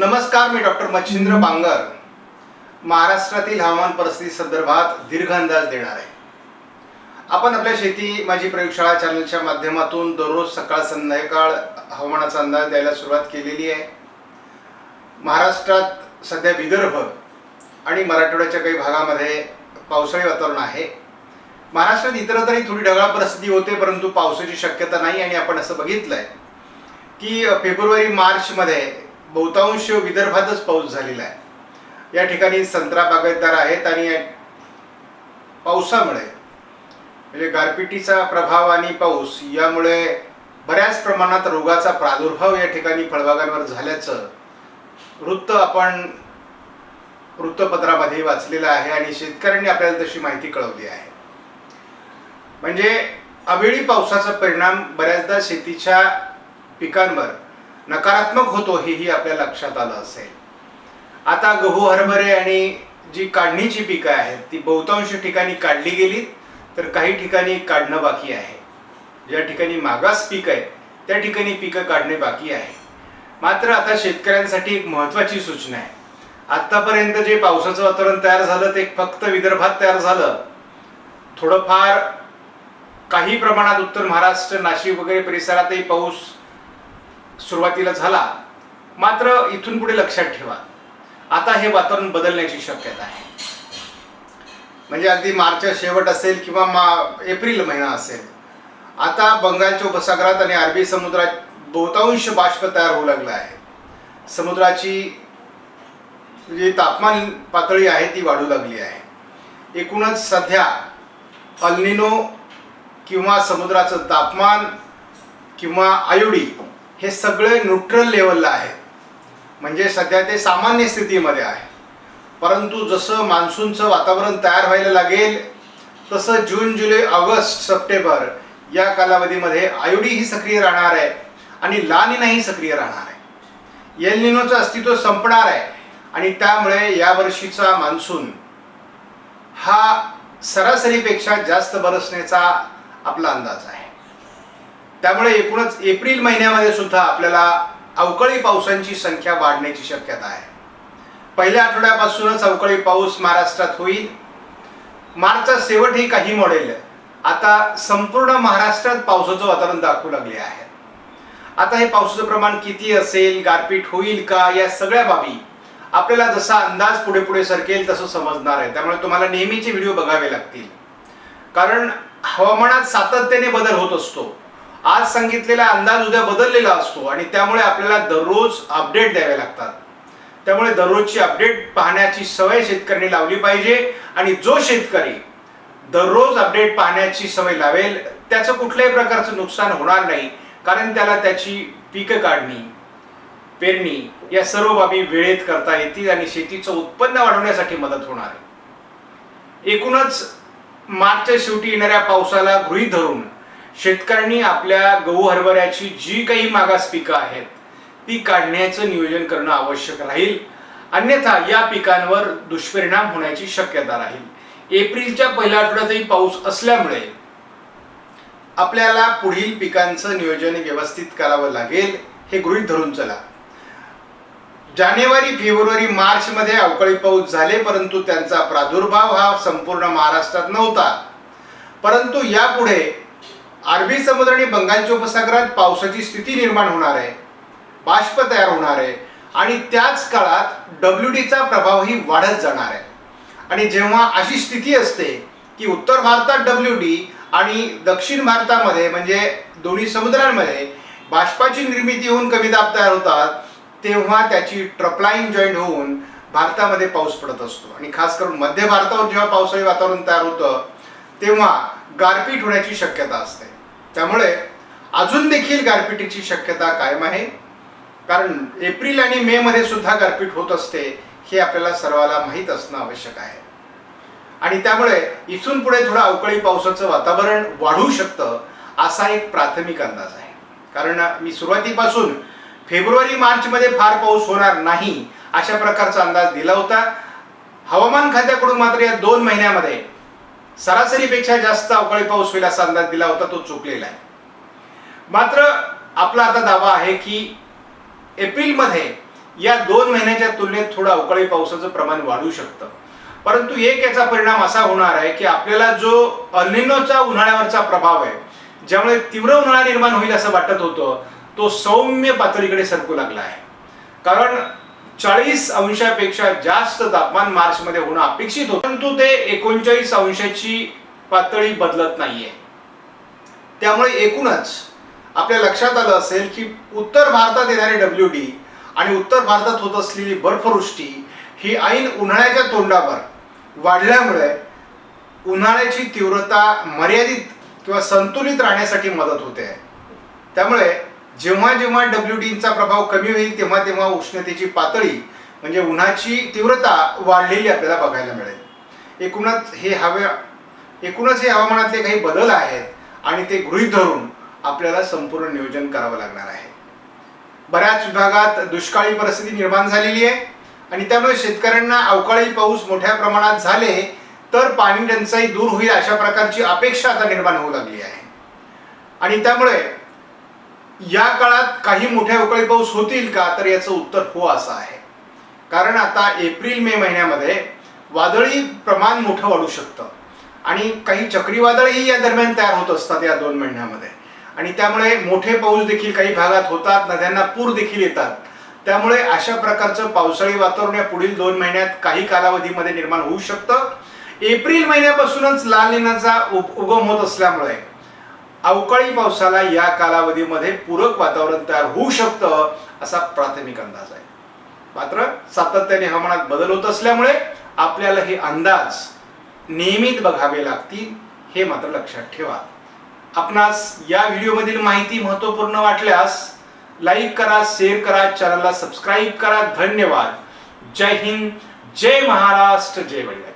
नमस्कार मी डॉक्टर मच्छिंद्र बांगर. महाराष्ट्रातील हवामान परिस्थिती संदर्भात दीर्घ अंदाज देणार आहे. आपण आपल्या शेती माझी प्रयोगशाळा चॅनलच्या माध्यमातून दररोज सकाळ संध्याकाळ हवामानाचा अंदाज द्यायला सुरुवात केलेली आहे. महाराष्ट्रात सध्या विदर्भ आणि मराठवाड्याच्या काही भागामध्ये पावसाळी वातावरण आहे. महाराष्ट्रात इतरत्रही थोडी ढगाळ परिस्थिती होते परंतु पावसाची शक्यता नाही आणि आपण असं बघितलं आहे की फेब्रुवारी मार्चमध्ये बहुतांश विदर्भातच पाऊस झालेला आहे. या ठिकाणी संत्रा बागायतदार आहेत आणि या पावसामुळे म्हणजे गारपिटीचा प्रभाव आणि पाऊस यामुळे बऱ्याच प्रमाणात रोगाचा प्रादुर्भाव या ठिकाणी फळबागांवर झाल्याचं वृत्त आपण वृत्तपत्रामध्ये वाचलेलं आहे आणि शेतकऱ्यांनी आपल्याला तशी माहिती कळवली आहे. म्हणजे अवेळी पावसाचा परिणाम बऱ्याचदा शेतीच्या पिकांवर नकारात्मक होतो हेही आपल्या लक्षात आलं असेल. आता गहू हरभरे आणि जी काढणीची पिकं आहेत ती बहुतांश ठिकाणी काढली गेली तर काही ठिकाणी काढणं बाकी आहे. ज्या ठिकाणी मागास पीक आहे त्या ठिकाणी पिकं काढणे बाकी आहे. मात्र आता शेतकऱ्यांसाठी एक महत्त्वाची सूचना आहे. आत्तापर्यंत जे पावसाचं वातावरण तयार झालं ते फक्त विदर्भात तयार झालं. थोडंफार काही प्रमाणात उत्तर महाराष्ट्र नाशिक वगैरे परिसरातही पाऊस सुरुवातीला झाला. मात्र इथून पुढे लक्षात ठेवा. आता हे वातावरण बदलण्याची शक्यता आहे. म्हणजे अगदी मार्चचा शेवट असेल किंवा मा एप्रिल महिना असेल. आता बंगालच्या उपसागरात आणि अरबी समुद्रात बहुतांश बाष्प तयार होऊ लागला आहे. समुद्राची जी तापमान पातळी आहे ती वाढू लागली आहे. एकूणच सध्या अल्निनो किंवा समुद्राचं तापमान किंवा आयोडी हे सगळे न्यूट्रल लेवलला आहे. म्हणजे सध्या ते सामान्य स्थितीमध्ये आहे. परंतु जसं मान्सूनचं वातावरण तयार व्हायला लागेल तसं जून जुलै ऑगस्ट सप्टेंबर या कालावधीमध्ये आयोडी ही सक्रिय राहणार आहे आणि लानिनाही सक्रिय राहणार आहे. एलनिनोचं अस्तित्व संपणार आहे आणि त्यामुळे यावर्षीचा मान्सून हा सरासरीपेक्षा जास्त बरसण्याचा आपला अंदाज आहे. त्यामुळे एकूणच एप्रिल महिन्यामध्ये सुद्धा आपल्याला अवकाळी पावसांची संख्या वाढण्याची शक्यता आहे. पहिल्या आठवड्यापासूनच अवकाळी पाऊस महाराष्ट्रात होईल. मार्चचा शेवटही काही मॉडेल. आता संपूर्ण महाराष्ट्रात पावसाचं वातावरण दाखवू लागले आहे. आता हे पावसाचं प्रमाण किती असेल गारपीट होईल का या सगळ्या बाबी आपल्याला जसा अंदाज पुढे पुढे सरकेल तसं समजणार आहे. त्यामुळे तुम्हाला नेहमीचे व्हिडिओ बघावे लागतील. कारण हवामानात सातत्याने बदल होत असतो. आज सांगितलेला अंदाज उद्या बदललेला असतो आणि त्यामुळे आपल्याला दररोज अपडेट द्यावे लागतात. त्यामुळे दररोजची अपडेट पाहण्याची सवय शेतकऱ्यांनी लावली पाहिजे आणि जो शेतकरी दररोज अपडेट पाहण्याची सवय लावेल त्याचं कुठल्याही प्रकारचं नुकसान होणार नाही कारण त्याला त्याची पिकं काढणी पेरणी या सर्व बाबी वेळेत करता येतील आणि शेतीचं उत्पन्न वाढवण्यासाठी मदत होणार आहे. एकूणच मार्चच्या शेवटी येणाऱ्या पावसाला गृहीत धरून शेतकऱ्यांनी आपल्या गहू हरभऱ्याची जी काही मागास पिकं आहेत ती काढण्याचं नियोजन करणं आवश्यक राहील. अन्यथा या पिकांवर दुष्परिणाम होण्याची शक्यता राहील. एप्रिलच्या पहिल्या आठवड्यातही पाऊस असल्यामुळे आपल्याला पुढील पिकांचं नियोजन व्यवस्थित करावं लागेल. हे गृहीत धरून चला. जानेवारी फेब्रुवारी मार्च मध्ये अवकाळी पाऊस झाले परंतु त्यांचा प्रादुर्भाव हा संपूर्ण महाराष्ट्रात नव्हता. परंतु यापुढे अरबी समुद्र आणि बंगालच्या उपसागरात पावसाची स्थिती निर्माण होणार आहे. बाष्प तयार होणार आहे आणि त्याच काळात डब्ल्यू डीचा प्रभावही वाढत जाणार आहे. आणि जेव्हा अशी स्थिती असते की उत्तर भारतात डब्ल्यू डी आणि दक्षिण भारतामध्ये म्हणजे दोन्ही समुद्रांमध्ये बाष्पाची निर्मिती होऊन कमी दाब तयार होतात तेव्हा त्याची ट्रपलाईन जॉईंट होऊन भारतामध्ये पाऊस पडत असतो. आणि खास करून मध्य भारतावर जेव्हा पावसाळी वातावरण तयार होतं तेव्हा गारपीट होण्याची शक्यता असते. त्यामुळे अजून देखील गारपिटीची शक्यता कायम आहे. कारण एप्रिल आणि मे मध्ये सुद्धा गारपीट होत असते हे आपल्याला सर्वाला माहीत असणं आवश्यक आहे. आणि त्यामुळे इथून पुढे थोडं अवकाळी पावसाचं वातावरण वाढू शकतं असा एक प्राथमिक अंदाज आहे. कारण मी सुरुवातीपासून फेब्रुवारी मार्चमध्ये फार पाऊस होणार नाही अशा प्रकारचा अंदाज दिला होता. हवामान खात्याकडून मात्र या दोन महिन्यामध्ये सरासरीपेक्षा जास्त अवकाळी पाऊस होईल असा अंदाज दिला होता तो चुकलेला आहे. मात्र आपला आता दावा आहे की एप्रिलमध्ये या दोन महिन्याच्या तुलनेत थोडं अवकाळी पावसाचं प्रमाण वाढू शकतं. परंतु एक याचा परिणाम असा होणार आहे की आपल्याला जो अल्निनोचा उन्हाळ्यावरचा प्रभाव आहे ज्यामुळे तीव्र उन्हाळा निर्माण होईल असं वाटत होतं तो सौम्य पातळीकडे सरकू लागला आहे. कारण चाळीस अंशापेक्षा जास्त तापमान मार्चमध्ये होणं अपेक्षित होतं. परंतु ते एकोणचाळीस अंशाची पातळी बदलत नाहीये. त्यामुळे एकूणच आपल्या लक्षात आलं असेल की उत्तर भारतात येणारी डब्ल्यू डी आणि उत्तर भारतात होत असलेली बर्फवृष्टी ही ऐन उन्हाळ्याच्या तोंडावर वाढल्यामुळे उन्हाळ्याची तीव्रता मर्यादित किंवा संतुलित राहण्यासाठी मदत होते. त्यामुळे जेव्हा जेव्हा डब्ल्यू डीचा प्रभाव कमी होईल तेव्हा तेव्हा उष्णतेची पातळी म्हणजे उन्हाची तीव्रता वाढलेली आपल्याला बघायला मिळेल. एकूणच हे हव्या एकूणच हे हवामानातले काही बदल आहेत आणि ते गृहीत धरून आपल्याला संपूर्ण नियोजन करावं लागणार आहे. बऱ्याच विभागात दुष्काळी परिस्थिती निर्माण झालेली आहे आणि त्यामुळे शेतकऱ्यांना अवकाळी पाऊस मोठ्या प्रमाणात झाले तर पाणी टंचाई दूर होईल अशा प्रकारची अपेक्षा आता निर्माण होऊ लागली आहे. आणि त्यामुळे या काळात काही मोठ्या अवकाळी पाऊस होतील का? तर याचं उत्तर हो असं आहे. कारण आता एप्रिल मे महिन्यामध्ये वादळी प्रमाण मोठं वाढू शकतं. आणि काही चक्रीवादळही या दरम्यान तयार होत असतात या दोन महिन्यामध्ये. आणि त्यामुळे मोठे पाऊस देखील काही भागात होतात नद्यांना पूर देखील येतात. त्यामुळे अशा प्रकारचं पावसाळी वातावरण या पुढील दोन महिन्यात काही कालावधीमध्ये निर्माण होऊ शकतं. एप्रिल महिन्यापासूनच लाल लेण्याचा उप उगम होत असल्यामुळे अवकाळी पावसाला या कालावधीमध्ये पूरक वातावरण तयार होऊ शकतं असा प्राथमिक अंदाज आहे. मात्र सातत्याने हवामानात बदल होत असल्यामुळे आपल्याला हे अंदाज नियमित बघावे लागतील हे मात्र लक्षात ठेवा. आपणास या व्हिडिओमधील माहिती महत्त्वपूर्ण वाटल्यास लाईक करा शेअर करा चॅनलला सबस्क्राईब करा. धन्यवाद. जय हिंद. जय महाराष्ट्र. जय बळीराजा.